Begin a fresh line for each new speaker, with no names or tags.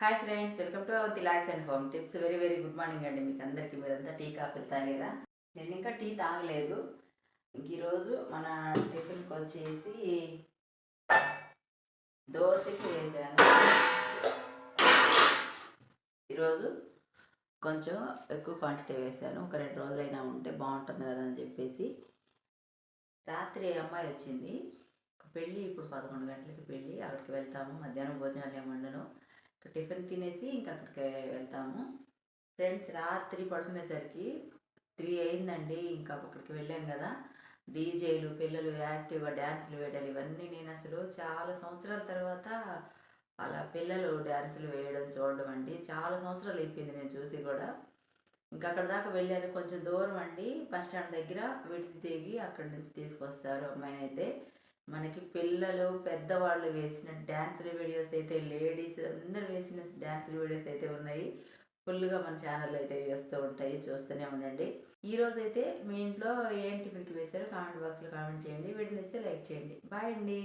Hi friends welcome to our తిలాక్స్ and home tips. Very very good morning అండి మీకు అందరికీ. మీరంతా టీ కాఫీలు తాగేరా? నేను ఇంకా టీ తాగలేదు. ఇంక ఈరోజు మన టిఫిన్కి వచ్చేసి దోశకి వేసాను. ఈరోజు కొంచెం ఎక్కువ క్వాంటిటీ వేసాను. ఒక రెండు రోజులైనా ఉంటే బాగుంటుంది కదా అని చెప్పేసి. రాత్రి అమ్మాయి వచ్చింది. పెళ్ళి ఇప్పుడు పదకొండు గంటలకి పెళ్ళి. అక్కడికి వెళ్తాము. మధ్యాహ్నం భోజనాలు ఏమి టిఫిన్ తినేసి ఇంకా అక్కడికి వెళ్తాము. ఫ్రెండ్స్ రాత్రి పడుకునేసరికి త్రీ అయిందండి. ఇంకా అక్కడికి వెళ్ళాం కదా. డీజేలు పిల్లలు యాక్టివ్గా డ్యాన్సులు వేయడాలు ఇవన్నీ నేను అసలు చాలా సంవత్సరాల తర్వాత అలా పిల్లలు డ్యాన్సులు వేయడం చూడడం అండి. చాలా సంవత్సరాలు అయిపోయింది నేను చూసి కూడా. ఇంకా అక్కడ దాకా వెళ్ళాను. కొంచెం దూరం అండి. బస్ స్టాండ్ దగ్గర విడిది దిగి అక్కడి నుంచి తీసుకొస్తారు అమ్మాయిని అయితే. మనకి పిల్లలు పెద్దవాళ్ళు వేసిన డ్యాన్సుల వీడియోస్ అయితే లేడీస్ అందరు వేసిన డ్యాన్సుల వీడియోస్ అయితే ఉన్నాయి. ఫుల్గా మన ఛానల్ అయితే వేస్తూ ఉంటాయి. చూస్తూనే ఉండండి. ఈ మీ ఇంట్లో ఏం టిఫిన్కి వేశారో కామెంట్ బాక్స్లో కామెంట్ చేయండి. వీడిని ఇస్తే లైక్ చేయండి. బాయ్ అండి.